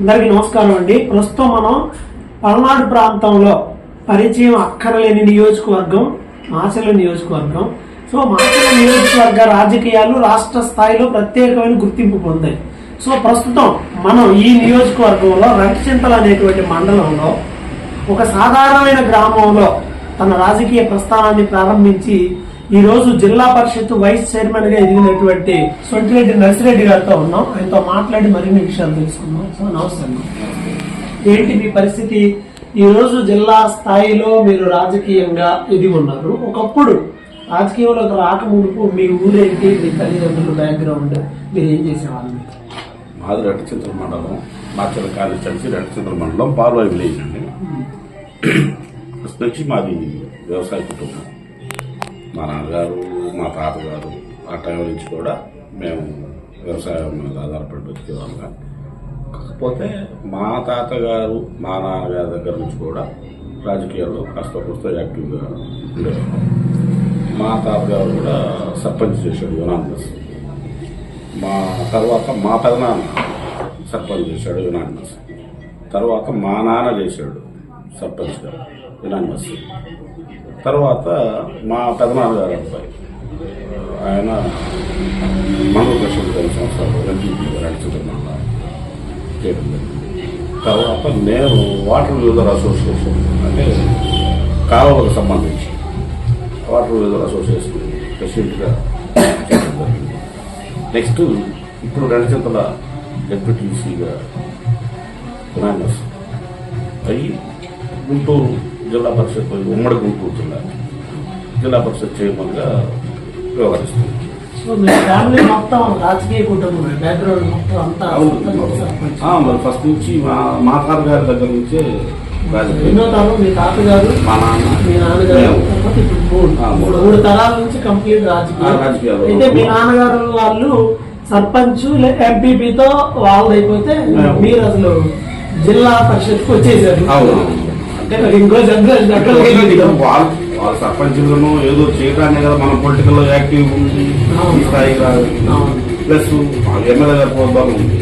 అందరికీ నమస్కారం అండి. ప్రస్తుతం మనం పల్నాడు ప్రాంతంలో పరిచయం అక్కరలేని నియోజకవర్గం మాచల నియోజకవర్గం. సో మాచల నియోజకవర్గ రాజకీయాలు రాష్ట్ర స్థాయిలో ప్రత్యేకమైన గుర్తింపు పొందాయి. సో ప్రస్తుతం మనం ఈ నియోజకవర్గంలో రక్చింతలు అనేటువంటి మండలంలో ఒక సాధారణమైన గ్రామంలో తన రాజకీయ ప్రస్థానాన్ని ప్రారంభించి ఈ రోజు జిల్లా పరిషత్ వైస్ చైర్మన్గా ఎదిగినటువంటి సొంటిరెడ్డి నర్సిరెడ్డి గారితో ఉన్నాం. ఆయనతో మాట్లాడి మరిన్ని విషయాలు తెలుసుకుందాం. సో నమస్తే అన్న. ఏంటి మీ పరిస్థితి? ఈ రోజు జిల్లా స్థాయిలో మీరు రాజకీయంగా ఎదిగి ఉన్నారు. ఒకప్పుడు రాజకీయంలోకి రాకముందుకు మీ ఊరేంటి మీ తల్లిదండ్రుల బ్యాక్గ్రౌండ్ మీరు ఏం చేసేవాళ్ళు? మాది రెడ్డచింతల మండలం. మాచల కాన్స్టెన్సీ రెడ్డచింతల మండలం పాల్వాయి విలేజ్ అండి. ఫస్ట్ నుంచి మాది వ్యవసాయ కుటుంబం. మా నాన్నగారు మా తాతగారు ఆ టైం నుంచి కూడా మేము వ్యవసాయం మీద ఆధారపడి బతికేవాళ్ళం కాకపోతే మా తాతగారు మా నాన్నగారి దగ్గర నుంచి కూడా రాజకీయాల్లో కాస్త కొంత యాక్టివ్గా ఉండేవాళ్ళం. మా తాతగారు కూడా సర్పంచ్ చేశాడు యునానిమస్. మా తర్వాత మా పెదనాన్న సర్పంచ్ చేశాడు యునానిమస్. తర్వాత మా నాన్న చేశాడు సర్పంచ్గా యునానిమస్. తర్వాత మా పెదనాన్నగారు అబ్బాయి. ఆయన మండల పరిషత్ సంవత్సరాలు ఎంపీపీ నడుచుకున్నాను చేయడం తర్వాత నేను వాటర్ యూజర్ అసోసియేషన్ అంటే కాలువలకు సంబంధించి వాటర్ యూజర్ అసోసియేషన్ ప్రెసిడెంట్గా నెక్స్ట్ ఇప్పుడు రెండుచింతల డెప్యూటీసీగా ఫినాన్స్ అయ్యి గుంటూరు జిల్లా పరిషత్ ఉమ్మడి గుంటూరు జిల్లా జిల్లా పరిషత్ చైర్మన్గా వ్యవహరిస్తుంది సో మీ ఫ్యామిలీ మొత్తం రాజకీయ కుటుంబం బ్యాక్గ్రౌండ్ మొత్తం అంతా సర్పంచ్. ఆ, మరి ఫస్ట్ నుంచి మా మా తాతగారి దగ్గర నుంచే మీ తాతగారు మా నాన్న. మూడు. తరాల నుంచి కంప్లీట్ రాజకీయాలు. అయితే మీ నాన్నగారు వాళ్ళు సర్పంచ్ ఎంపీపీతో వాళ్ళు అయిపోతే. మీరు అసలు జిల్లా పరిషత్కి వచ్చేసారు. వాళ్ళు వాళ్ళ సర్పంచులను ఏదో చేయడాన్ని కదా మనం పొలిటికల్లో యాక్టివ్ ఉంది ఈ స్థాయికి రాదు. ప్లస్ ఎమ్మెల్యే గారి ఉంది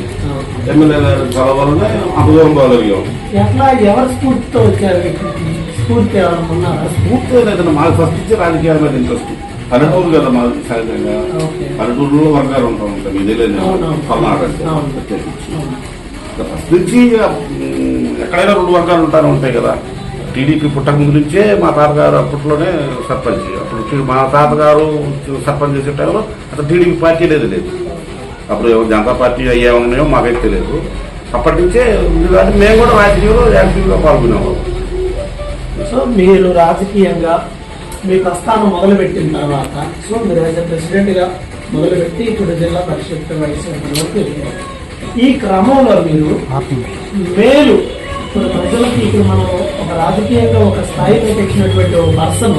ఎమ్మెల్యే గారు చదవాలనే అనుభవం బాగలిగాం. ఎట్లా? ఎవరి స్ఫూర్తితో వచ్చారు? స్ఫూర్తి? ఎవరు ఉన్నారా? పూర్తిగా లేదంటే మాకు ఫస్ట్ ఇచ్చే రాజకీయాల మీద ఇంట్రెస్ట్ పల్లెటూరు కదా మాది సహజంగా. పల్లెటూరులో వర్గాలు ఉంటా ఉంటాం ఇదే లేదు. పల్నాడు. ఫస్ట్ నుంచి ఎక్కడైనా రెండు వర్గాలు ఉంటానే ఉంటాయి కదా. టీడీపీ పుట్టక ముందు నుంచే మా తాతగారు అప్పట్లోనే సర్పంచ్. అప్పుడు మా తాతగారు సర్పంచ్ చేసే టైంలో అసలు టీడీపీ పార్టీ లేదు లేదు. అప్పుడు జనతా పార్టీ అయ్యా ఉన్నాయో మాకైతే తెలియదు. అప్పటి నుంచే ఉంది కానీ మేము కూడా రాజకీయంలో యాక్టివ్గా పాల్గొనేవాళ్ళం. సో మీరు రాజకీయంగా మీ ప్రస్థానం మొదలుపెట్టిన తర్వాత సో మీరు యాజ్ ప్రెసిడెంట్గా మొదలుపెట్టి ఇప్పుడు జిల్లా పరిషత్ వైస్ ఎదిగారు. ఈ క్రమంలో మీరు మేలు ఇప్పుడు ప్రజలకి ఇప్పుడు మనం ఒక రాజకీయంగా ఒక స్థాయికి తెచ్చినటువంటి ఒక పర్సన్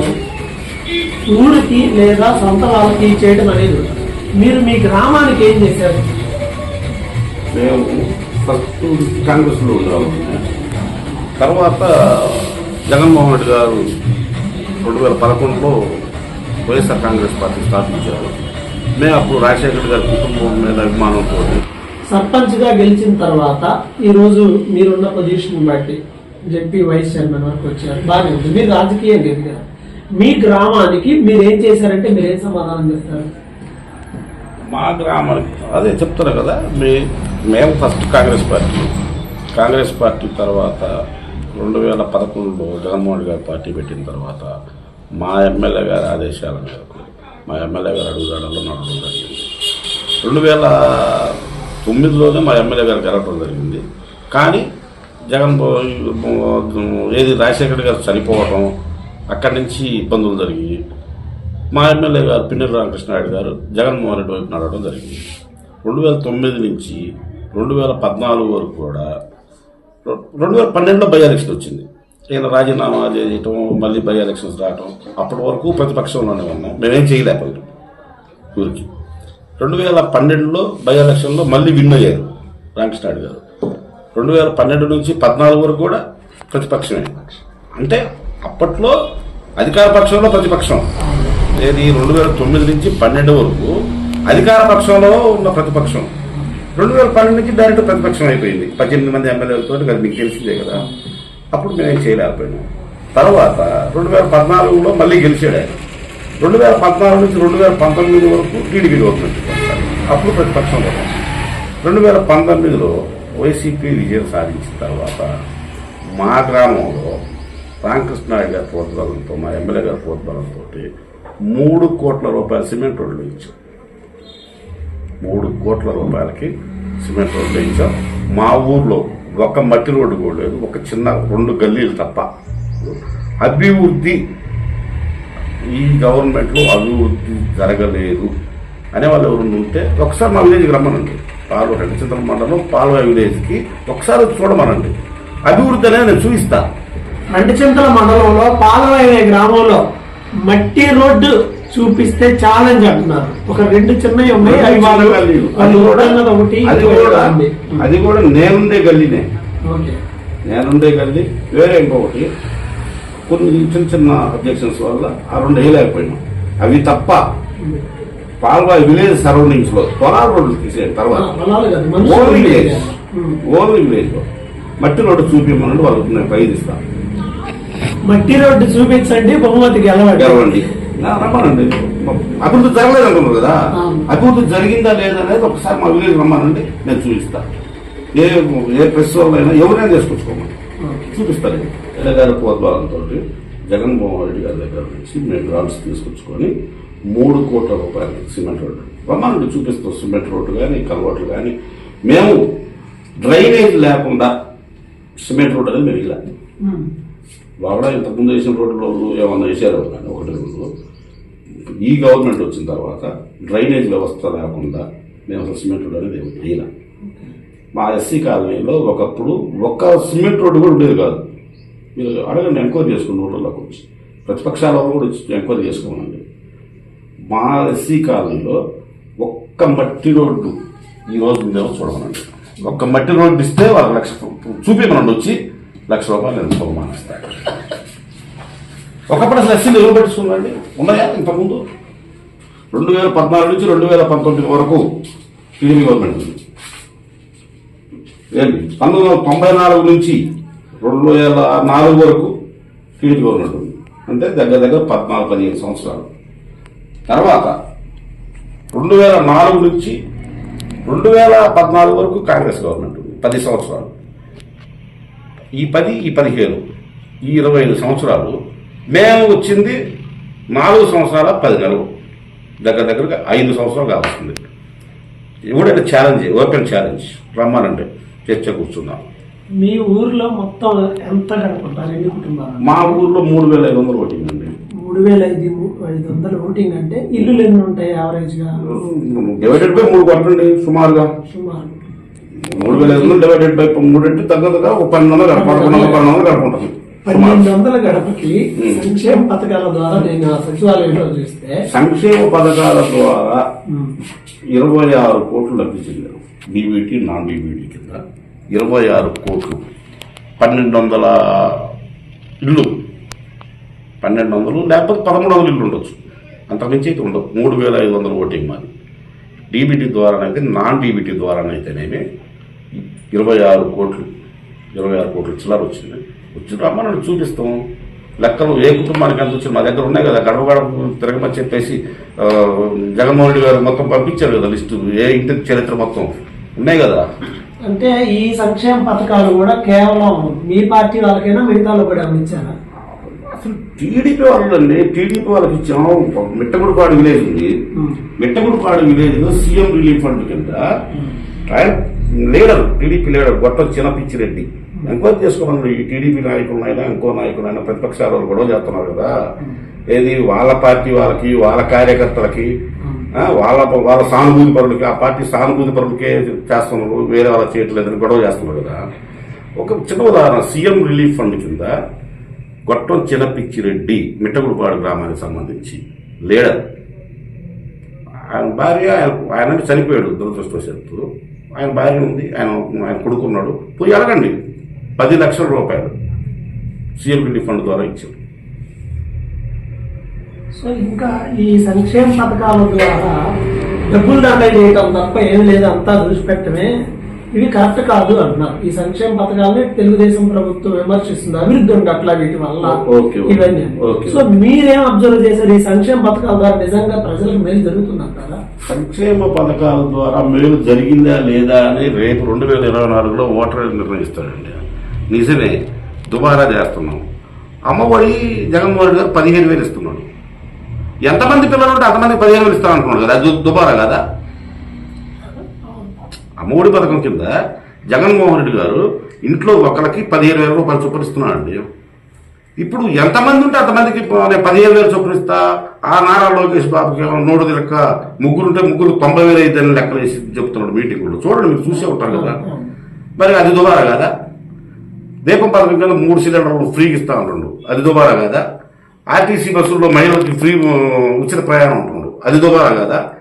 ఊరికి లేదా సొంత వాళ్ళకి చేయడం అనేది మీరు మీ గ్రామానికి ఏం చేశారు? మేము ఫస్ట్ కాంగ్రెస్లో ఉన్నాము తర్వాత జగన్మోహన్ రెడ్డి గారు రెండు వేల పదకొండులో వైఎస్ఆర్ కాంగ్రెస్ పార్టీ స్థాపించారు. మేము అప్పుడు రాజశేఖర్ గారి కుటుంబం మీద అభిమానంతో సర్పంచ్గా గెలిచిన తర్వాత ఈ రోజు మీరున్న పొజిషన్ బట్టి జెడ్పీ వైస్ చైర్మన్ వరకు వచ్చారు. బాగానే ఉంది. మీరు రాజకీయం ఎదిగారు మీ గ్రామానికి మీరు ఏం చేశారంటే మీరు ఏం సమాధానం చెప్తారు? మా గ్రామానికి అదే చెప్తారు కదా. మే మేము first Congress party. Congress party తర్వాత రెండు వేల పదకొండులో జగన్మోహన్ గారు పార్టీ పెట్టిన తర్వాత మా ఎమ్మెల్యే గారి ఆదేశాల మేరకు మా ఎమ్మెల్యే గారు అడుగుదాడలో నడవడం జరిగింది రెండు వేల తొమ్మిదిలోనే మా ఎమ్మెల్యే గారు గెలవడం జరిగింది. కానీ జగన్ ఏది రాజశేఖర్ గారు చనిపోవటం అక్కడి నుంచి ఇబ్బందులు జరిగి మా ఎమ్మెల్యే గారు పిన్నెల రామకృష్ణనాయుడు గారు జగన్మోహన్ రెడ్డి వైపు నడవడం జరిగింది. రెండు వేల తొమ్మిది నుంచి రెండు వేల పద్నాలుగు వరకు కూడా రెండు వేల పన్నెండులో బై ఎలక్షన్ వచ్చింది. ఈయన రాజీనామా చేయటం మళ్ళీ బై ఎలక్షన్స్ రావటం అప్పటి వరకు ప్రతిపక్షంలోనే ఉన్నాం. మేమేం చేయలేకపోయాం. ఊరికి. రెండు వేల పన్నెండులో బై ఎలక్షన్లో మళ్ళీ విన్ అయ్యారు రామకృష్ణాడు గారు. రెండు వేల పన్నెండు నుంచి పద్నాలుగు వరకు కూడా ప్రతిపక్షమే. అంటే అప్పట్లో అధికార పక్షంలో ప్రతిపక్షం. ఏది రెండు వేల తొమ్మిది నుంచి పన్నెండు వరకు అధికార పక్షంలో ఉన్న ప్రతిపక్షం. రెండు వేల పన్నెండు నుంచి డైరెక్ట్ ప్రతిపక్షం అయిపోయింది. పద్దెనిమిది మంది ఎమ్మెల్యేలతో కదా మీకు తెలిసిందే కదా. అప్పుడు మేమేం చేయలేకపోయినాం. తర్వాత రెండు వేల పద్నాలుగులో మళ్ళీ గెలిచాడు ఆయన. రెండు వేల పద్నాలుగు నుంచి రెండు వేల పంతొమ్మిది వరకు టీడీపీ గవర్నమెంట్ అప్పుడు ప్రతిపక్షంలో రెండు వేల పంతొమ్మిదిలో వైసీపీ విజయం సాధించిన తర్వాత మా గ్రామంలో రామకృష్ణారెడ్డి గారి ప్రోద్బలంతో మా ఎమ్మెల్యే గారి ప్రోద్బలంతో మూడు కోట్ల రూపాయల సిమెంట్ రోడ్లు ఇచ్చాం మూడు కోట్ల రూపాయలకి సిమెంట్ రోడ్లు ఇచ్చాం మా ఊర్లో ఒక మట్టి రోడ్డు కూడా లేదు ఒక చిన్న రెండు గల్లీలు తప్ప. అభివృద్ధి ఈ గవర్నమెంట్లో అభివృద్ధి జరగలేదు అనే వాళ్ళు ఎవరు ఉంటే ఒకసారి మా విలేజ్కి రమ్మనండి. పాలు రెండుచింతల మండలం పాల్వాయి విలేజ్కి ఒకసారి చూడమనండి. అభివృద్ధి అనేది నేను చూపిస్తా. చింతల మండలంలో పాలవాయి గ్రామంలో మట్టి రోడ్డు చూపిస్తే ఛాలెంజ్ అంటున్నారు. ఒక రెండు చిన్నవి ఉన్నాయి అవి వాళ్ళు అది కూడా ఒకటి అది కూడా. అది కూడా నేనుండే గల్లీనే. ఓకే. నేనుండే గల్లి వేరే ఇంకొకటి. కొన్ని చిన్న చిన్న అబ్జెక్షన్స్ వల్ల ఆ రెండు వేయలేకపోయినాం. అవి తప్ప పాల్వాయి విలేజ్ సరౌండింగ్స్లో పొలాల రోడ్లు తీసేయండి తర్వాత. Only village. ఓన్లీ విలేజ్లో. మట్టి రోడ్డు చూపించమని వాళ్ళకి నేను ప్రైజ్ ఇస్తాను మట్టి రోడ్డు చూపించండి బహుమతి గెలవండి. రమ్మనండి. అభివృద్ధి జరగలేదు అంటున్నారు కదా. అభివృద్ధి జరిగిందా లేదా అనేది ఒకసారి మా విలేజ్ రమ్మనండి నేను చూపిస్తా. ఏ ఏ ప్రెస్ వాళ్ళైనా ఎవరైనా తీసుకొచ్చుకోమని ఓకే. చూపిస్తాను ఎల్ల గారి ప్రోద్బలంతో జగన్మోహన్ రెడ్డి గారి దగ్గర నుంచి మేము గ్రాంట్స్ తీసుకొచ్చుకొని మూడు కోట్ల రూపాయలు సిమెంట్ రోడ్డు. రమ్మనండి చూపిస్తాం సిమెంట్ రోడ్డు కానీ కలవాట్లు కానీ మేము డ్రైనేజ్ లేకుండా సిమెంట్ రోడ్డు అనేది మేము ఇలా. వాడ ఇంతకుముందు వేసిన రోడ్లు ఏమన్నా వేసారు కానీ ఒకటి రెండు. ఈ గవర్నమెంట్ వచ్చిన తర్వాత డ్రైనేజ్ వ్యవస్థ లేకుండా మేము అసలు సిమెంట్ రోడ్ అనేది వేయలే మా ఎస్సీ కాలనీలో ఒకప్పుడు ఒక్క సిమెంట్ రోడ్డు కూడా ఉండేది కాదు. మీరు అడగండి ఎంక్వైరీ చేసుకుని ఊళ్ళలోకి వచ్చి ప్రతిపక్షాల కూడా వచ్చి ఎంక్వైరీ చేసుకోనండి మా ఎస్సీ కాలనీలో ఒక్క మట్టి రోడ్డు ఈ రోజు ఉందేమో చూడమనండి. ఒక్క మట్టి రోడ్డు ఇస్తే వాళ్ళకి లక్ష చూపించమనండి వచ్చి లక్ష రూపాయలు నేను బహుమానిస్తాను. ఒకప్పుడు అసలు ఎస్సీలు ఎవరు పట్టించుకున్నారండి? ఉన్నాయా ఇంతకుముందు? రెండు వేల పద్నాలుగు నుంచి రెండు వేల పంతొమ్మిది వరకు టీడీపీ గవర్నమెంట్ ఉంది. పంతొమ్మిది వందల తొంభై నాలుగు నుంచి రెండు వేల నాలుగు వరకు టీడీపీ గవర్నమెంట్ ఉంది అంటే దగ్గర దగ్గర పద్నాలుగు పదిహేను సంవత్సరాలు. తర్వాత రెండు వేల నాలుగు నుంచి రెండు వేల పద్నాలుగు వరకు కాంగ్రెస్ గవర్నమెంట్ ఉంది. పది సంవత్సరాలు. ఈ పది ఈ పదిహేను ఈ ఇరవై ఐదు సంవత్సరాలు మేము వచ్చింది నాలుగు సంవత్సరాల పది నెలలు. దగ్గర దగ్గరగా ఐదు సంవత్సరాలు కావస్తుంది ఎవడంటే ఛాలెంజ్ ఓపెన్ ఛాలెంజ్ రమ్మానంటే చర్చ కూర్చున్నాం మీ ఊర్లో మొత్తం ఎంత గడుపుంటారు ఎన్ని కుటుంబాలు? మా ఊర్లో మూడు వేల ఐదు వందలు ఓటింగ్ అండి. మూడు వేల ఐదు ఐదు వందల ఓటింగ్ అంటే ఇల్లులు ఎన్ని ఉంటాయి యావరేజ్గా? డివైడెడ్ బై మూడు కొట్టండి సుమారుగా. సుమారు. మూడు వేల ఐదు వందలు డివైడెడ్ బై మూడు అంటే దగ్గరగా ఒక పన్నెండు వందలు పదకొండు వందలు పన్నెండు వందలు గడుపుకుంటాం పన్నెండు వందల గడపకి సంక్షేమ పథకాల ద్వారా నేను సచివాలయంలో చూస్తే సంక్షేమ పథకాల ద్వారా ఇరవై ఆరు కోట్లు లభించింది బీబీటీ నాన్ బీబీటీ కింద ఇరవై ఆరు కోట్లు. పన్నెండు వందల ఇల్లు. పన్నెండు వందలు లేకపోతే పదమూడు వందలు ఇల్లు ఉండొచ్చు. అంతకుమించి అయితే ఉండవు. మూడు వేల ఐదు వందల ఓటింగ్ మాది. డీబీటీ ద్వారానైతే నాన్ డీబీటీ ద్వారానైతేనేమి ఇరవై ఆరు కోట్లు ఇరవై ఆరు కోట్లు చిల్లర వచ్చింది. వచ్చి రమ్మని చూపిస్తాం. లెక్కలు ఏ కుటుంబానికి ఎంత వచ్చింది మా దగ్గర ఉన్నాయి కదా గడప గడప తిరగమని చెప్పేసి జగన్మోహన్ రెడ్డి గారు మొత్తం పంపించారు కదా లిస్టు ఏ ఇంటి చరిత్ర మొత్తం. ఉన్నాయి కదా? అంటే ఈ సంక్షేమ పథకాలు కూడా కేవలం మీ పార్టీ వాళ్ళకైనా మిగతా వాళ్ళు కూడా ఇచ్చారా? అసలు టీడీపీ వాళ్ళండి టీడీపీ వాళ్ళకి ఇచ్చాం. మిట్టగుడిపాడు విలేజ్ ఉంది. Mittagudipadu village CM relief fund కింద leader TDP leader Gottam Chinnapichireddy. Enquiry చేసుకోమన్నారు ఈ టీడీపీ నాయకులైనా ఇంకో నాయకులైనా ప్రతిపక్షాల వాళ్ళు గొడవ చేస్తున్నారు కదా. ఏది? వాళ్ళ పార్టీ వాళ్ళకి వాళ్ళ కార్యకర్తలకి వాళ్ళ వాళ్ళ సానుభూతి పరులకి ఆ పార్టీ సానుభూతి పరులకే చేస్తున్నారు. వేరే వాళ్ళ చేయట్లేదని గొడవ చేస్తున్నారు కదా. ఒక చిన్న ఉదాహరణ సీఎం రిలీఫ్ ఫండ్ కింద గొట్టం చిన్నపిచ్చిరెడ్డి మిట్టగుడిపాడు గ్రామానికి సంబంధించి లీడర్. ఆయన భార్య ఆయన ఆయన చనిపోయాడు దురదృష్టవశాత్తు. ఆయన భార్య ఉంది ఆయన ఆయన కొడుకున్నాడు. పోయి అడగండి. పది లక్షల రూపాయలు సీఎం రిలీఫ్ ఫండ్ ద్వారా ఇచ్చారు. సో ఇంకా ఈ సంక్షేమ పథకాల ద్వారా డబ్బులు దండ చేయటం తప్ప ఏం లేదు అంతా చూసిపెట్టమే ఇవి కరెక్ట్ కాదు అంటున్నారు. ఈ సంక్షేమ పథకాలని తెలుగుదేశం ప్రభుత్వం విమర్శిస్తుంది అభివృద్ధి ఉంది అట్లా వీటి వల్ల. ఇవన్నీ. సో మీరేం అబ్జర్వ్ చేశారు? ఈ సంక్షేమ పథకాల ద్వారా నిజంగా ప్రజలకు మేలు జరుగుతుందంటారా? సంక్షేమ పథకాల ద్వారా మేలు జరిగిందా లేదా అని రేపు రెండు వేల ఇరవై నాలుగులో ఓటర్ నిర్ణయిస్తాడండి నిజమే. దుబారా చేస్తున్నాం. అమ్మఒడి జగన్మోహన్ గారు పదిహేను వేలు ఇస్తున్నాడు. ఎంతమంది పిల్లలు ఉంటే అంతమంది పదిహేను వేలు ఇస్తాను అంటున్నాడు కదా? అది దుబారా కదా? అమ్మఒడి పథకం కింద జగన్మోహన్ రెడ్డి గారు ఇంట్లో ఒకరికి పదిహేను వేల రూపాయలు చొప్పున ఇస్తున్నాడండి. ఇప్పుడు ఎంతమంది ఉంటే అంతమందికి నేను పదిహేను వేలు చొప్పున ఇస్తా? ఆ నారా లోకేష్ బాబుకి నోటు తిరక్క ముగ్గురు ఉంటే ముగ్గురు తొంభై వేలు అయితే లెక్కలు వేసి చెప్తున్నాడు మీటింగ్లో చూడండి మీరు చూసే ఉంటారు కదా. మరి అది దుబారా కదా? దీపం పథకం కింద మూడు సిలిండర్లు ఫ్రీగా ఇస్తా ఉంటుండు అది దుబారా కదా? ఆర్టీసీ బస్సుల్లో మహిళలకి ఫ్రీ ఉచిత ప్రయాణం ఉంటుండు అది దుబారా కదా?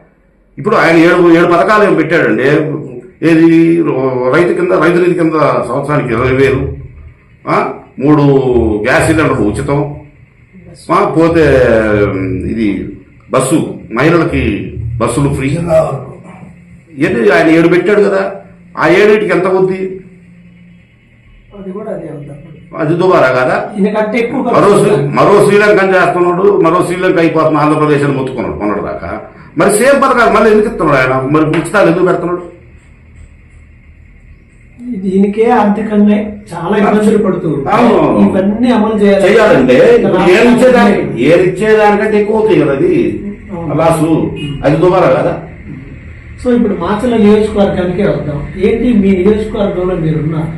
ఇప్పుడు ఆయన ఏడు ఏడు పథకాలు ఏం పెట్టాడండి? ఏది? రైతు కింద రైతు నిధి కింద సంవత్సరానికి ఇరవై వేలు. మూడు గ్యాస్ సిలిండర్లు ఉచితం. పోతే ఇది బస్సు మహిళలకి బస్సులు ఫ్రీ. ఏంటి ఆయన ఏడు పెట్టాడు కదా? ఆ ఏడింటికి ఎంత అవుద్ది? అది కూడా అదే అవుతారు అది దుబారా కదా? మరో. మరో శ్రీలంక చేస్తున్నాడు? మరో శ్రీలంక అయిపోతున్న ఆంధ్రప్రదేశ్ అని మొత్తుకున్నాడు మొన్నటి దాకా. మరి సేమ్ పథకాలు మళ్ళీ ఎందుకు ఇస్తున్నాడు ఆయన? మరి ఉచితాలు ఎందుకు పెడుతున్నాడు? దీనికే ఆర్థికంగా చాలా ఇబ్బందులు పడుతూ అవును. ఇవన్నీ అమలు చేయాలి చేయాలంటే ఏది ఇచ్చేదానికి ఏది ఇచ్చేదానికంటే ఎక్కువ అవుతాయి కదా అది. లాసు అది దుబారా కదా? సో ఇప్పుడు మాచల నియోజకవర్గానికే వద్దాం. ఏంటి మీ నియోజకవర్గంలో మీరున్నారు?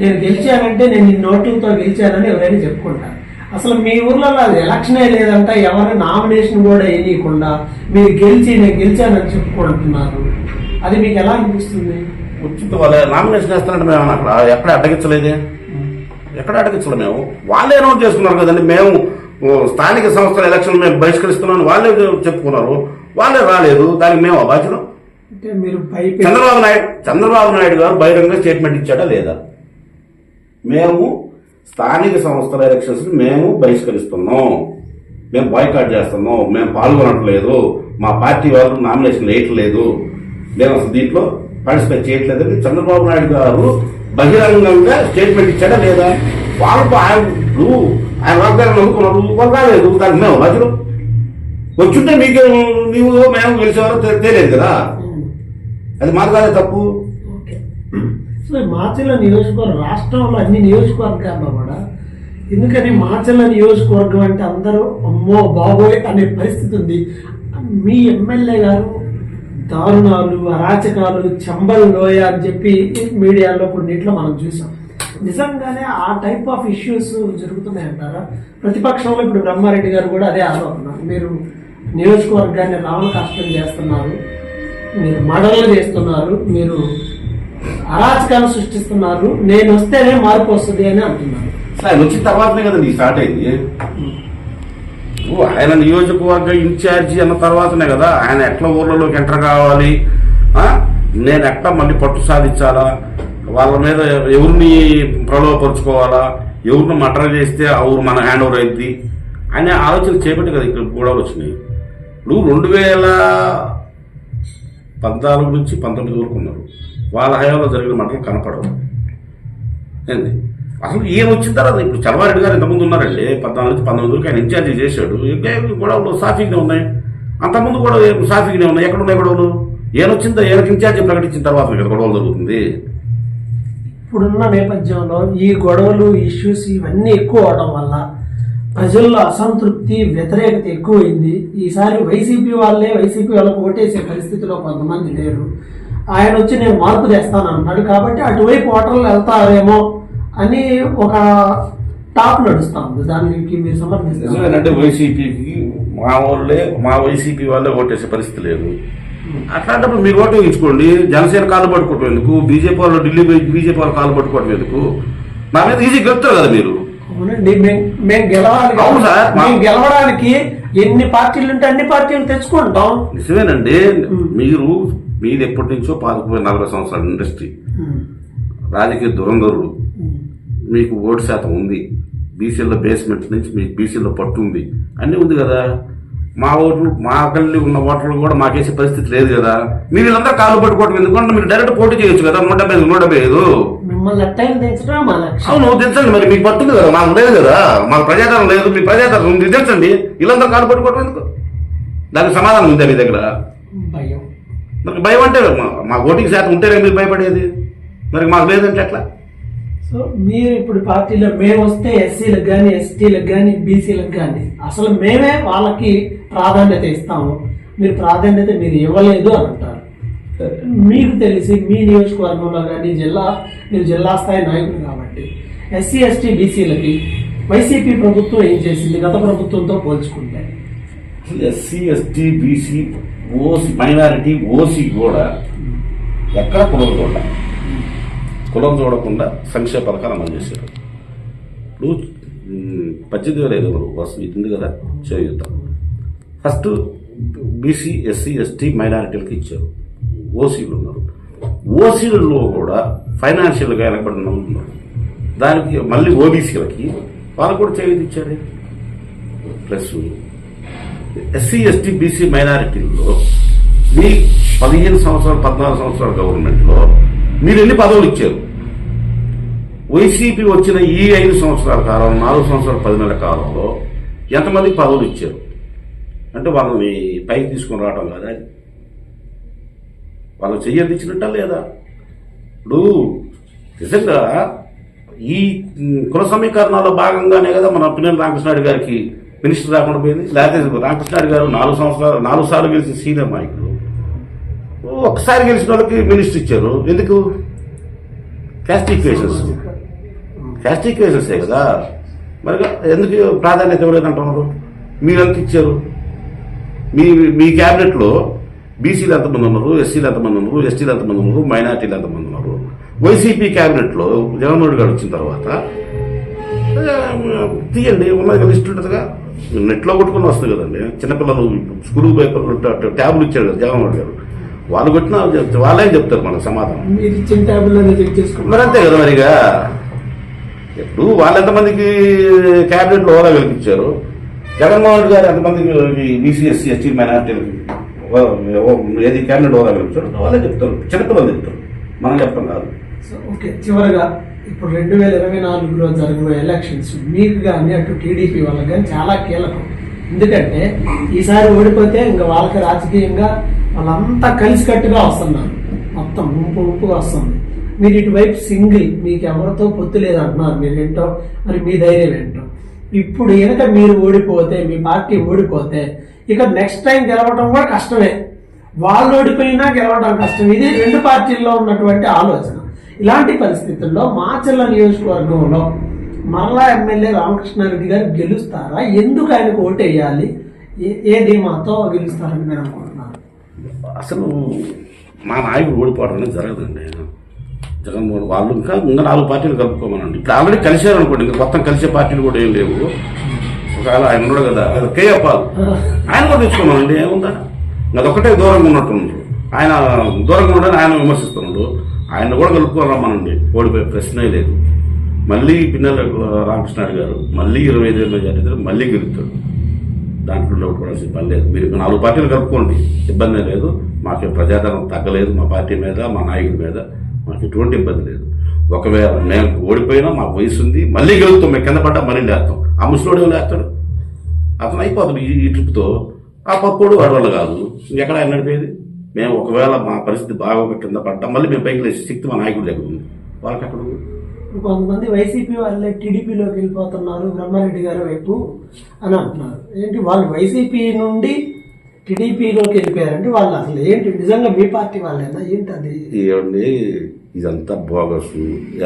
నేను గెలిచానంటే నేను ఈ నోట్లతో గెలిచానని ఎవరైనా చెప్పుకుంటారు. అసలు మీ ఊర్లలో అది ఎలక్షనే లేదంట ఎవరు నామినేషన్ కూడా వేయకుండా మీరు గెలిచి నేను గెలిచానని చెప్పుకుంటున్నారు. అది మీకు ఎలా అనిపిస్తుంది? ఉచిత వాళ్ళ నామినేషన్ వేస్తానంటే మేము అక్కడ ఎక్కడ అడ్డగించలేదే. ఎక్కడ అడగించలే మేము? వాళ్ళే అనౌన్స్ చేసుకున్నారు కదండి మేము స్థానిక సంస్థల ఎలక్షన్ మేము బహిష్కరిస్తున్నామని వాళ్ళే చెప్పుకున్నారు. వాళ్ళే రాలేదు దానికి మేము భయపెట్టి చంద్రబాబు నాయుడు చంద్రబాబు నాయుడు గారు బహిరంగ స్టేట్మెంట్ ఇచ్చాడా లేదా? మేము స్థానిక సంస్థల ఎలక్షన్స్ మేము బహిష్కరిస్తున్నాం. మేము బాయ్కాట్ చేస్తున్నాం. మేము పాల్గొనట్లేదు. మా పార్టీ వాళ్ళు నామినేషన్ వేయట్లేదు. మేము అసలు దీంట్లో పార్టిసిపేట్ చేయట్లేదని చంద్రబాబు నాయుడు గారు బహిరంగంగా స్టేట్మెంట్ ఇచ్చాడా లేదా? వాళ్ళు ఆయన ఆయన వాగ్దానం నమ్ముకున్నారు. వాళ్ళు రాలేదు దానికి మేము బాధ్యులు వచ్చుంటే మీకు నీవు మేము గెలిచేవారో తెలియదు కదా. అది మాది కాదే తప్పు. ఓకే సో నియోజకవర్గం రాష్ట్రంలో అన్ని నియోజకవర్గాల్లో కూడా. ఎందుకని మాచల్ల నియోజకవర్గం అంటే అందరూ అమ్మో బాబోయ్ అనే పరిస్థితి ఉంది. మీ ఎమ్మెల్యే గారు దారుణాలు అరాచకాలు చెంబలు లోయ అని చెప్పి మీడియాలో కొన్నిట్లో మనం చూసాం. నిజంగానే ఆ టైప్ ఆఫ్ ఇష్యూస్ జరుగుతున్నాయంటారా ప్రతిపక్షంలో ఇప్పుడు బ్రహ్మారెడ్డి గారు కూడా అదే ఆరోపణ. మీరు నియోజకవర్గాన్ని రావణ కష్టం చేస్తున్నారు మీరు మడలు చేస్తున్నారు మీరు అరాచకాలు సృష్టిస్తున్నారు. నేను వస్తేనే మార్పు వస్తుంది అని అంటున్నాను ఆయన వచ్చిన తర్వాతనే కదా నీకు స్టార్ట్ అయింది? ఓ, ఆయన నియోజకవర్గ ఇన్ఛార్జి అన్న తర్వాతనే కదా. ఆయన ఎట్లా ఊర్లలోకి ఎంటర్ కావాలి? నేను ఎట్లా మళ్ళీ పట్టు సాధించాలా? వాళ్ళ మీద ఎవరిని ప్రలోభపరుచుకోవాలా? ఎవరిని మటర్ చేస్తే ఆ ఊరు మన హ్యాండ్ ఓవర్ అయింది? అనే ఆలోచన చేపట్టి కదా ఇక్కడ కూడా వచ్చినాయి. ఇప్పుడు రెండు వేల పద్నాలుగు నుంచి పంతొమ్మిది వరకు ఉన్నారు. వాళ్ళ హయాంలో జరిగిన మాటలు కనపడవు. ఏంది? అసలు ఏమొచ్చిన తర్వాత ఇప్పుడు చలవారెడ్డి గారు ఇంతకుముందు ఉన్నారండి. పద్నాలుగు నుంచి పంతొమ్మిది వరకు ఆయన ఇన్ఛార్జి చేశాడు. గొడవలు సాఫీగానే ఉన్నాయి. అంతకుముందు కూడా సాఫీగానే ఉన్నాయి. ఎక్కడ ఉన్నాయి గొడవలు? ఏనొచ్చిందో ఏనకి ఈయనకి ఇన్ఛార్జి ప్రకటించిన తర్వాత కదా గొడవలు జరుగుతుంది. ఇప్పుడున్న నేపథ్యంలో ఈ గొడవలు ఇష్యూస్ ఇవన్నీ ఎక్కువ అవడం వల్ల ప్రజల్లో అసంతృప్తి వ్యతిరేకత ఎక్కువైంది. ఈసారి వైసీపీ వాళ్ళే వైసీపీ వాళ్ళకు ఓటేసే పరిస్థితిలో కొంతమంది లేరు. ఆయన వచ్చి నేను మార్పు తెస్తాను అన్నాడు కాబట్టి అటువైపు ఓటర్లు వెళ్తారేమో అని ఒక టాప్ నడుస్తా ఉంది. దానికి మీరు సమర్థిస్తారు నిజమేనంటే వైసీపీకి మా వాళ్ళే మా వైసీపీ వాళ్ళే ఓటేసే పరిస్థితి లేదు. అట్లాంటప్పుడు మీరు ఓటు వేయించుకోండి. జనసేన కాలు పట్టుకోవటం ఎందుకు? బీజేపీ వాళ్ళు ఢిల్లీ బీజేపీ వాళ్ళు కాలు పట్టుకోవటం ఎందుకు? మా మీద ఈజీ గెలుస్తారు కదా మీరు? అవునండి మేము మేము గెలవాలి అవును సార్. మా- మేము గెలవడానికి ఎన్ని పార్టీలు ఉంటే అన్ని పార్టీలు తెచ్చుకుంటాం నిజమేనండి. మీరు మీది ఎప్పటి నుంచో పాతిపోయి నలభై సంవత్సరాల ఇండస్ట్రీ. రాజకీయ దురంధరుడు. మీకు ఓటు శాతం ఉంది. బీసీలో బేస్మెంట్ నుంచి మీకు బీసీలో పట్టు ఉంది. అన్నీ ఉంది కదా. మా ఓట్లు మా కలిసి ఉన్న ఓటర్లు కూడా మాకేసే పరిస్థితి లేదు కదా. మీరు వీళ్ళందరూ కాలు పట్టుకోవడం ఎందుకంటే మీరు డైరెక్ట్ పోటీ చేయొచ్చు కదా. నూట డెబ్బై ఐదు నూట డెబ్బై ఐదు. అవును దించండి మరి మీకు పట్టుంది కదా. మాకు లేదు కదా. మాకు ప్రజాదరణ లేదు. మీ ప్రజాదరణ ఉంది. దించండి వీళ్ళందరూ కాలు పట్టుకోవడం ఎందుకు? దానికి సమాధానం ఉందా మీ దగ్గర? భయం. మరి భయం అంటే మా- ఓటింగ్ శాతం ఉంటేనే మీరు భయపడేది. మరి మాకు లేదంటే ఎట్లా? సో మీరు ఇప్పుడు పార్టీలో మేము వస్తే ఎస్సీలకు కానీ ఎస్టీలకు కానీ బీసీలకు కానీ అసలు మేమే వాళ్ళకి ప్రాధాన్యత ఇస్తాము. మీరు ప్రాధాన్యత మీరు ఇవ్వలేదు అని అంటారు. మీకు తెలిసి మీ నియోజకవర్గంలో కానీ జిల్లా మీరు జిల్లా స్థాయి నాయకులు కాబట్టి ఎస్సీ ఎస్టీ బీసీలకి వైసీపీ ప్రభుత్వం ఏం చేసింది? గత ప్రభుత్వంతో పోల్చుకుంటే. SC ST BC OC minority OC కూడా ఎక్కడ కులం చూడ కులం చూడకుండా సంక్షేమ పథకాలు అమలు చేశారు. ఇప్పుడు పద్దెనిమిది వేల ఐదు వందలు వస్తుంది. ఇది కదా చేయుద్దాం ఫస్ట్ బీసీ ఎస్సీ ఎస్టీ మైనారిటీలకు ఇచ్చారు. ఓసీలు ఉన్నారు. ఓసీలలో కూడా ఫైనాన్షియల్గా వెనకబడిన ఉన్నారు. దానికి మళ్ళీ ఓబీసీలకి వాళ్ళు కూడా చేయుది ఇచ్చారు. ప్లస్ ఎస్సీ ఎస్టీ బీసీ మైనారిటీల్లో మీ పదిహేను సంవత్సరాలు పద్నాలుగు సంవత్సరాల గవర్నమెంట్లో మీరు ఎన్ని పదవులు ఇచ్చారు? వైసీపీ వచ్చిన ఈ ఐదు సంవత్సరాల కాలం నాలుగు సంవత్సరాల పది నెలల కాలంలో ఎంతమందికి పదవులు ఇచ్చారు? అంటే వాళ్ళని పైకి తీసుకొని రావడం కదా అది? వాళ్ళు చెయ్యది ఇచ్చినట్ట లేదా? ఇప్పుడు నిజంగా ఈ కుల సమీకరణాల్లో భాగంగానే కదా మన అప్పినేని రామకృష్ణారెడ్డి గారికి మినిస్టర్ రాకుండా పోయింది. లేకపోతే రామకృష్ణారెడ్డి గారు నాలుగు సంవత్సరాలు నాలుగు సార్లు గెలిచిన సీనియర్ నాయకులు. ఒకసారి గెలిచిన వాళ్ళకి మినిస్టర్ ఇచ్చారు. ఎందుకు? క్యాస్టిక్ కేసెస్ క్యాస్టిక్ ఈక్వేషన్సే కదా. మరి ఎందుకు ప్రాధాన్యత ఇవ్వలేదు అంటున్నారు? మీరు ఎంత ఇచ్చారు? మీ మీ క్యాబినెట్లో బీసీలు ఎంతమంది ఉన్నారు? ఎస్సీలు ఎంతమంది ఉన్నారు? ఎస్టీలు ఎంతమంది ఉన్నారు? మైనార్టీలు ఎంతమంది ఉన్నారు? వైసీపీ క్యాబినెట్లో జగన్మోహన్ రెడ్డి గారు వచ్చిన తర్వాత తీయండి ఉన్నది లిస్ట్ ఉంటుందిగా. నెట్లో కొట్టుకుని వస్తుంది కదండి. చిన్నపిల్లలు స్కూల్ పేపర్ ట్యాబ్లు ఇచ్చాడు కదా జగన్మోహన్ గారు. వాళ్ళు కొట్టిన వాళ్ళే చెప్తారు మనకు సమాధానం. మీరు అంతే కదా మరిగా. ఇప్పుడు వాళ్ళు ఎంతమందికి క్యాబినెట్లో హోదా కల్పించారు జగన్మోహన్ రెడ్డి గారు ఎంతమందికి బీసీ ఎస్సీ ఎస్టీ మైనార్టీలకి ఏది క్యాబినెట్ హోదా కల్పించారు వాళ్ళే చెప్తారు. చిన్నపిల్లలు చెప్తారు. మనం చెప్పడం కాదు. ఓకే చివరగా ఇప్పుడు రెండు వేల ఇరవై నాలుగులో జరగబోయే ఎలక్షన్స్ మీకు కానీ అటు టీడీపీ వాళ్ళకి కానీ చాలా కీలకం. ఎందుకంటే ఈసారి ఓడిపోతే ఇంకా వాళ్ళకి రాజకీయంగా వాళ్ళంతా కలిసికట్టుగా వస్తున్నారు. మొత్తం ఉంపు ఉంపుగా వస్తుంది. మీరు ఇటువైపు సింగిల్ మీకు ఎవరితో పొత్తు లేదంటున్నారు మీరు ఏంటో మరి మీ ధైర్యం ఏంటో. ఇప్పుడు కనుక మీరు ఓడిపోతే మీ పార్టీ ఓడిపోతే ఇక నెక్స్ట్ టైం గెలవడం కూడా కష్టమే. వాళ్ళు ఓడిపోయినా గెలవడం కష్టం. ఇది రెండు పార్టీల్లో ఉన్నటువంటి ఆలోచన. ఇలాంటి పరిస్థితుల్లో మాచర్ల నియోజకవర్గంలో మరలా ఎమ్మెల్యే రామకృష్ణారెడ్డి గారు గెలుస్తారా? ఎందుకు ఆయనకు ఓటు ఏ- ఏ ధీమాతో గెలుస్తారని మీరు అనుకుంటున్నారు? అసలు మా నాయకుడు ఓడిపోవడం అనేది జరగదండి. జగన్మోహన్ వాళ్ళు ఇంకా ఇంకా నాలుగు పార్టీలు కలుపుకోమనండి. ఇప్పుడు ఆల్రెడీ కలిశారు అనుకోండి ఇంకా మొత్తం కలిసే పార్టీలు కూడా ఏం లేవు. ఒకవేళ ఆయన ఉన్నాడు కదా కేయప్పాలు ఆయన కూడా తెచ్చుకున్నామండి ఏముందా? అదొక్కటే దూరంగా ఉన్నట్టు ఆయన దూరంగా ఉండని ఆయన విమర్శిస్తున్నాడు. ఆయన కూడా కలుపుకోరమ్మనండి ఓడిపోయే ప్రశ్నే లేదు. మళ్ళీ పిన్నెల రామకృష్ణారెడ్డి గారు మళ్ళీ ఇరవై ఐదు వేల మెజార్టీ మళ్ళీ గెలుస్తాడు దాంట్లో డౌట్ పడాల్సిన పని లేదు. మీరు నాలుగు పార్టీలు కలుపుకోండి. ఇబ్బంది లేదు. మాకు ప్రజాధనం తగ్గలేదు మా పార్టీ మీద మా నాయకుడి మీద. మాకు ఎటువంటి ఇబ్బంది లేదు. ఒకవేళ మేము ఓడిపోయినా మాకు వయసు ఉంది మళ్ళీ గెలుస్తాం. మేము కింద పడ్డా మళ్ళీ లేస్తాం. ఆ ముసలోడు లేస్తాడు? అతను అయిపోతాడు ఈ ఈ ట్రిప్తో ఆ పక్కోడు వాడి వల్ల కాదు. ఇంకెక్కడ ఆయన నడిపేది? మేము ఒకవేళ మా పరిస్థితి బాగోక కింద పడ్డా మళ్ళీ మేము పైకి లేచే శక్తి మా నాయకుడి దగ్గర ఉంది. వాళ్ళకి అక్కడ కొంతమంది వైసీపీ వాళ్ళే టీడీపీలోకి వెళ్ళిపోతున్నారు బ్రహ్మారెడ్డి గారి వైపు అని అంటున్నారు. ఏంటి వాళ్ళు వైసీపీ నుండి టీడీపీలోకి వెళ్ళిపోయారంటే వాళ్ళు అసలు ఏంటి? నిజంగా మీ పార్టీ వాళ్ళేనా? ఏంటి అది? ఏమండి ఇదంతా బోగస్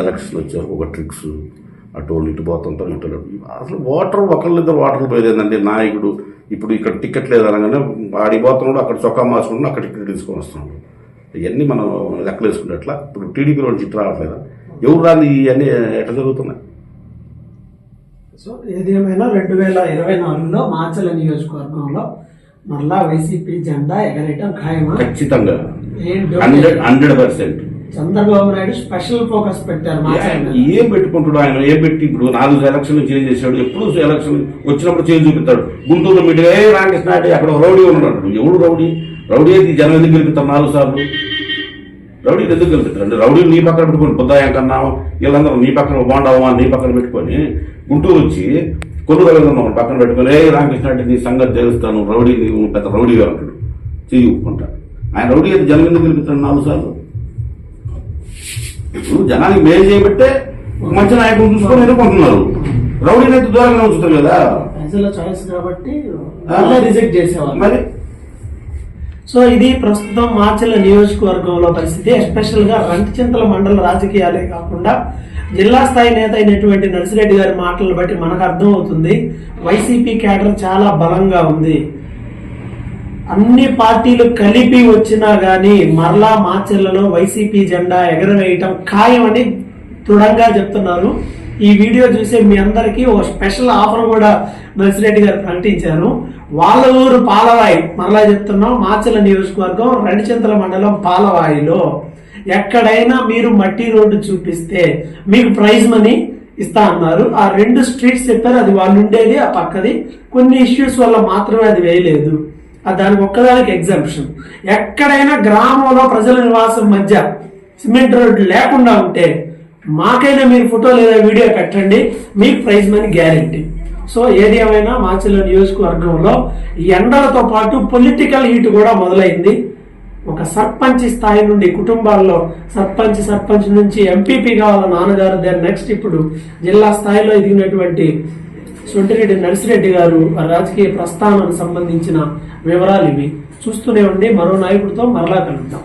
ఎలక్షన్ వచ్చారు ఒక ట్రిక్స్. అటు వాళ్ళు ఇటు పోతుంటారు ఇటు. అసలు ఓటర్ ఒకళ్ళిద్దరు ఓటర్లు పోయేదండి నాయకుడు ఇప్పుడు ఇక్కడ టికెట్ లేదనగానే ఆడి పోతున్నాడు అక్కడ చొక్కా మార్చుకుంటున్నాడు అక్కడ టికెట్ తీసుకొని వస్తున్నాడు. ఇవన్నీ మనం లెక్కలు వేసుకున్నట్ల ఇప్పుడు టీడీపీలో చిట్టు రావట్లేదా ఎవరు రాని ఇవన్నీ ఎట్లా జరుగుతున్నాయి? సో ఏదేమైనా రెండు వేల ఇరవై నాలుగులో మాచల నియోజకవర్గంలో మరలా వైసీపీ జెండా ఎగరేయటం ఖాయమా? ఖచ్చితంగా. Hundred percent. Chandrababu Naidu special focus పెట్టారు. ఏం పెట్టుకుంటాడు ఆయన ఏం పెట్టి ఇప్పుడు నాలుగు ఎలక్షన్లు చేంజ్ చేశాడు? ఎప్పుడు ఎలక్షన్ వచ్చినప్పుడు చేంజ్ చూపిస్తాడు? గుంటూరు మీటింగ్ ఏ రామకృష్ణ అక్కడ రౌడీ ఉన్నాడు. ఎవడు రౌడీ? రౌడీ అయితే జనం ఎందుకు గెలుపుతారు నాలుగు సార్లు? రౌడీ ఎందుకు గెలుపుతారు అంటే రౌడీ నీ పక్కన పెట్టుకొని బుద్ధాయం కన్నా వీళ్ళందరూ నీ పక్కన బాండవా నీ పక్కన పెట్టుకొని గుంటూరు వచ్చి కొల్లు రవీంద్రనాథ్ పక్కన పెట్టుకొని ఏ రామకృష్ణ నీ సంగతి తెలుస్తాను రౌడీ పెద్ద రౌడీగా ఉంటాడు. చెయ్యి ఊపుకుంటా. ఆయన రౌడీ అయితే జనం ఎందుకు గెలుపుతాడు నాలుగు సార్లు? ఇప్పుడు జనానికి మేలు చేయబట్టే ఒక మంచి నాయకుడు చూసుకొని ఎన్నుకుంటున్నారు రౌడీని అయితే దూరంగా ఉంచుతారు కదా. ప్రజల చాయిస్ కాబట్టి. రిజెక్ట్ మరి? సో ఇది ప్రస్తుతం మాచర్ల నియోజకవర్గంలో పరిస్థితి. ఎస్పెషల్గా రంటిచింతల మండల రాజకీయాలే కాకుండా జిల్లా స్థాయి నేత అయినటువంటి నర్సిరెడ్డి గారి మాటలను బట్టి మనకు అర్థం అవుతుంది వైసీపీ క్యాడర్ చాలా బలంగా ఉంది. అన్ని పార్టీలు కలిపి వచ్చినా గానీ మరలా మాచెల్లలో వైసీపీ జెండా ఎగరవేయటం ఖాయమని దృఢంగా చెప్తున్నారు. ఈ వీడియో చూసే మీ అందరికీ ఓ స్పెషల్ ఆఫర్ కూడా నర్సిరెడ్డి గారు ప్రకటించారు. వాళ్ళ ఊరు పాలవాయి మరలా చెప్తున్నాం మాచెల నియోజకవర్గం రెండుచింతల మండలం పాలవాయిలో. ఎక్కడైనా మీరు మట్టి రోడ్డు చూపిస్తే మీకు ప్రైజ్ మనీ ఇస్తా అన్నారు. ఆ రెండు స్ట్రీట్స్ చెప్పారు అది వాళ్ళు ఉండేది ఆ పక్కది. కొన్ని ఇష్యూస్ వల్ల మాత్రమే అది వేయలేదు. దానికి ఒక్కదానికి ఎగ్జాంప్షన్ ఎక్కడైనా గ్రామంలో ప్రజల నివాసం మధ్య సిమెంట్ రోడ్డు లేకుండా ఉంటే మాకైనా మీరు ఫోటో లేదా వీడియో కట్టండి మీకు ప్రైజ్ మనీ గ్యారెంటీ. సో ఏది ఏమైనా మాచిల నియోజకవర్గంలో ఎండలతో పాటు పొలిటికల్ హీట్ కూడా మొదలైంది. ఒక సర్పంచ్ స్థాయి నుండి కుటుంబాల్లో సర్పంచ్ సర్పంచ్ నుంచి ఎంపీపీ కావాల నాన్నగారు దాని నెక్స్ట్ ఇప్పుడు జిల్లా స్థాయిలో ఎదిగినటువంటి సొంటిరెడ్డి నర్సిరెడ్డి గారు రాజకీయ ప్రస్థానానికి సంబంధించిన వివరాలు ఇవి. చూస్తూనే ఉండి మరో నాయకుడితో మరలా కలుద్దాం.